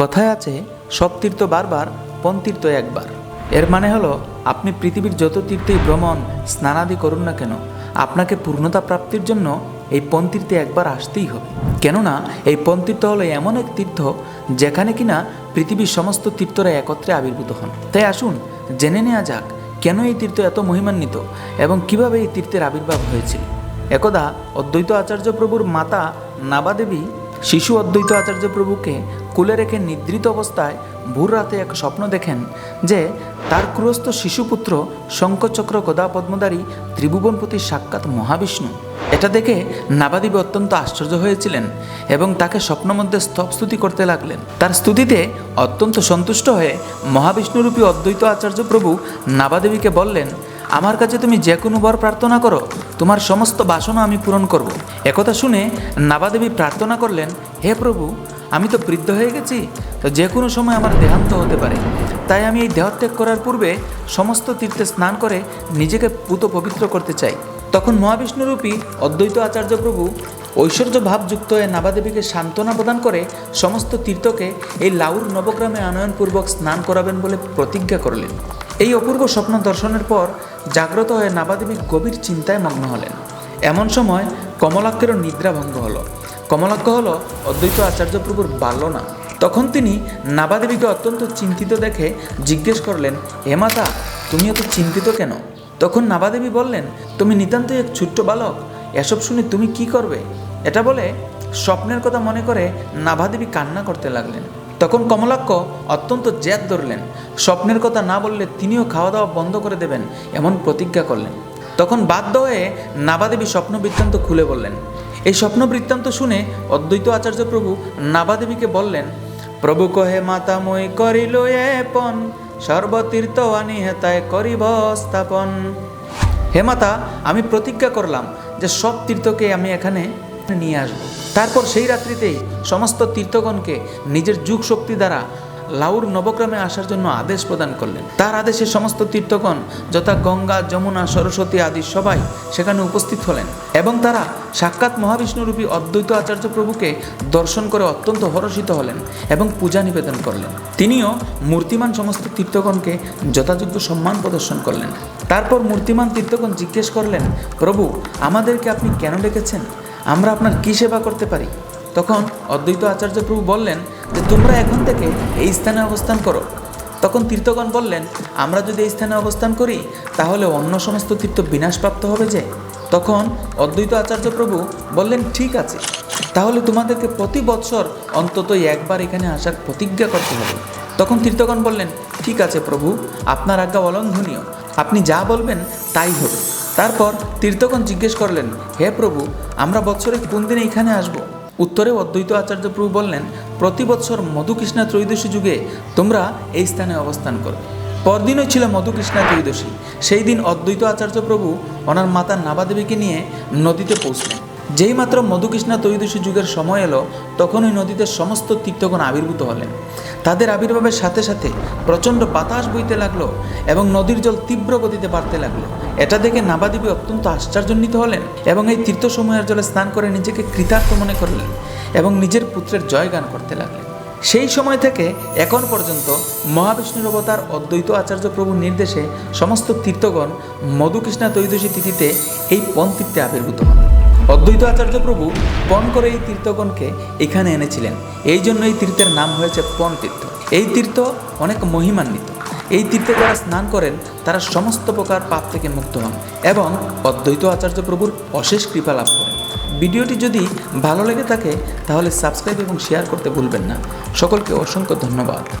কথায় আছে, সব তীর্থ বারবার, পন তীর্থ একবার। এর মানে হলো, আপনি পৃথিবীর যত তীর্থেই ভ্রমণ, স্নানাদি করুন না কেন, আপনাকে পূর্ণতা প্রাপ্তির জন্য এই পন্তীর্থে একবার আসতেই হবে। কেননা, এই পন্তীর্থ হলো এমন এক তীর্থ, যেখানে কিনা পৃথিবীর সমস্ত তীর্থরা একত্রে আবির্ভূত হন। তাই আসুন, জেনে নেওয়া যাক, কেন এই তীর্থ এত মহিমান্বিত এবং কীভাবে এই তীর্থের আবির্ভাব হয়েছিল একদা অদ্বৈত আচার্য প্রভুর মাতা নাবাদেবী শিশু অদ্বৈত আচার্য প্রভুকে কুলে রেখে নিদ্রিত অবস্থায় ভোর রাতে এক স্বপ্ন দেখেন যে তার ক্রুরস্থ শিশুপুত্র শঙ্কচক্র গদা পদ্মধারী ত্রিভুবনপতি সাক্ষাৎ মহাবিষ্ণু এটা দেখে নাবাদেবী অত্যন্ত আশ্চর্য হয়েছিলেন এবং তাকে স্বপ্নমধ্যে স্তব স্তুতি করতে লাগলেন তার স্তুতিতে অত্যন্ত সন্তুষ্ট হয়ে মহাবিষ্ণুরূপী অদ্বৈত আচার্য প্রভু নাবাদেবীকে বললেন, আমার কাছে তুমি যে কোনো বর প্রার্থনা করো, তোমার সমস্ত বাসনা আমি পূরণ করব। একথা শুনে নাবাদেবী প্রার্থনা করলেন, হে প্রভু আমি তো বৃদ্ধ হয়ে গেছি, তো যে কোনো সময় আমার দেহান্ত হতে পারে। তাই আমি এই দেহত্যাগ করার পূর্বে সমস্ত তীর্থে স্নান করে নিজেকে পুত পবিত্র করতে চাই। তখন মহাবিষ্ণুরূপী অদ্বৈত আচার্য প্রভু ঐশ্বর্য ভাবযুক্ত হয়ে নাবাদেবীকে সান্ত্বনা প্রদান করে সমস্ত তীর্থকে এই লাউর নবগ্রামে আনয়নপূর্বক স্নান করাবেন বলে প্রতিজ্ঞা করলেন। এই অপূর্ব স্বপ্ন দর্শনের পর জাগ্রত হয়ে নাবাদেবী গভীর চিন্তায় মগ্ন হলেন। এমন সময় কমলাক্ষেরও নিদ্রাভঙ্গ হলো। কমলাক্ষ হল অদ্বৈত আচার্য প্রভুর বাল্য নাম তখন তিনি নাবাদেবীকে অত্যন্ত চিন্তিত দেখে জিজ্ঞেস করলেন, হে মাতা, তুমি এত চিন্তিত কেন? তখন নাবাদেবী বললেন, তুমি নিতান্তই এক ছোট্ট বালক, এসব শুনে তুমি কি করবে? এটা বলে স্বপ্নের কথা মনে করে নাভাদেবী কান্না করতে লাগলেন। তখন কমলাক্ষ অত্যন্ত জেদ ধরলেন, স্বপ্নের কথা না বললে তিনিও খাওয়া দাওয়া বন্ধ করে দেবেন, এমন প্রতিজ্ঞা করলেন। তখন বাধ্য হয়ে নাবাদেবী স্বপ্ন বৃত্তান্ত খুলে বললেন এই স্বপ্ন বৃত্তান্ত শুনে অদ্বৈত আচার্য প্রভু নাবাদেবীকে বললেন, প্রভু কহে মাতাময় করিল এপন, সর্বতীর্থ আনি হেতায় করিব স্থাপন। হে মাতা, আমি প্রতিজ্ঞা করলাম যে সব তীর্থকে আমি এখানে নিয়ে আসব। তারপর সেই রাত্রিতেই সমস্ত তীর্থগণকে নিজের যুগ শক্তি দ্বারা লাউর নবগ্রামে আসার জন্য আদেশ প্রদান করলেন। তার আদেশে সমস্ত তীর্থগণ, যথা গঙ্গা, যমুনা, সরস্বতী আদি সবাই সেখানে উপস্থিত হলেন এবং তারা সাক্ষাৎ মহাবিষ্ণুরূপী অদ্বৈত আচার্য প্রভুকে দর্শন করে অত্যন্ত হর্ষিত হলেন এবং পূজা নিবেদন করলেন। তিনিও মূর্তিমান সমস্ত তীর্থগণকে যথাযোগ্য সম্মান প্রদর্শন করলেন। তারপর মূর্তিমান তীর্থগণ জিজ্ঞেস করলেন, প্রভু, আমাদেরকে আপনি কেন ডেকেছেন? আমরা আপনার কী সেবা করতে পারি? তখন অদ্বৈত আচার্য প্রভু বললেন যে তোমরা এখন থেকে এই স্থানে অবস্থান করো। তখন তীর্থগণ বললেন, আমরা যদি এই স্থানে অবস্থান করি, তাহলে অন্য সমস্ত তীর্থ বিনাশপ্রাপ্ত হবে যে? তখন অদ্বৈত আচার্য প্রভু বললেন, ঠিক আছে, তাহলে তোমাদেরকে প্রতি বৎসর অন্তত একবার এখানে আসার প্রতিজ্ঞা করতে হবে। তখন তীর্থগণ বললেন, ঠিক আছে প্রভু, আপনার আজ্ঞা অলঙ্ঘনীয়। আপনি যা বলবেন তাই হবে। তারপর তীর্থগণ জিজ্ঞেস করলেন, হে প্রভু, আমরা বৎসরে কোন দিনে এখানে আসব? উত্তরে অদ্বৈত আচার্য প্রভু বললেন, প্রতি বৎসর মধুকৃষ্ণা ত্রয়োদশী যুগে তোমরা এই স্থানে অবস্থান করো। পরদিনই ছিল মধুকৃষ্ণা ত্রয়োদশী। সেই দিন অদ্বৈত আচার্য প্রভু ওনার মাতা নাবাদেবীকে নিয়ে নদীতে পৌঁছলেন। যেই মাত্র মধুকৃষ্ণা ত্রয়োদশী যুগের সময় এলো তখন ওই নদীতে সমস্ত তীর্থগণ আবির্ভূত হলেন। তাদের আবির্ভাবের সাথে সাথে প্রচণ্ড বাতাস বইতে লাগল এবং নদীর জল তীব্র গতিতে বাড়তে লাগল। এটা দেখে নাবাদেবী অত্যন্ত আশ্চর্যান্বিত হলেন এবং এই তীর্থসময়ের জলে স্নান করে নিজেকে কৃতার্থ মনে করলেন এবং নিজের পুত্রের জয়গান করতে লাগলেন। সেই সময় থেকে এখন পর্যন্ত মহাবিষ্ণুর অবতার অদ্বৈত আচার্য প্রভুর নির্দেশে সমস্ত তীর্থগণ মধুকৃষ্ণা ত্রয়োদশী তিথিতে এই পণ আবির্ভূত হন অদ্বৈত আচার্য প্রভু পণ করে এই তীর্থগণকে এখানে এনেছিলেন। এই জন্য এই তীর্থের নাম হয়েছে পণ তীর্থ। এই তীর্থ অনেক মহিমান্বিত। এই তীর্থে যারা স্নান করেন, তারা সমস্ত প্রকার পাপ থেকে মুক্ত হন এবং অদ্বৈত আচার্য প্রভুর অশেষ কৃপা লাভ করেন। ভিডিওটি যদি ভালো লেগে থাকে, তাহলে সাবস্ক্রাইব এবং শেয়ার করতে ভুলবেন না। সকলকে অসংখ্য ধন্যবাদ।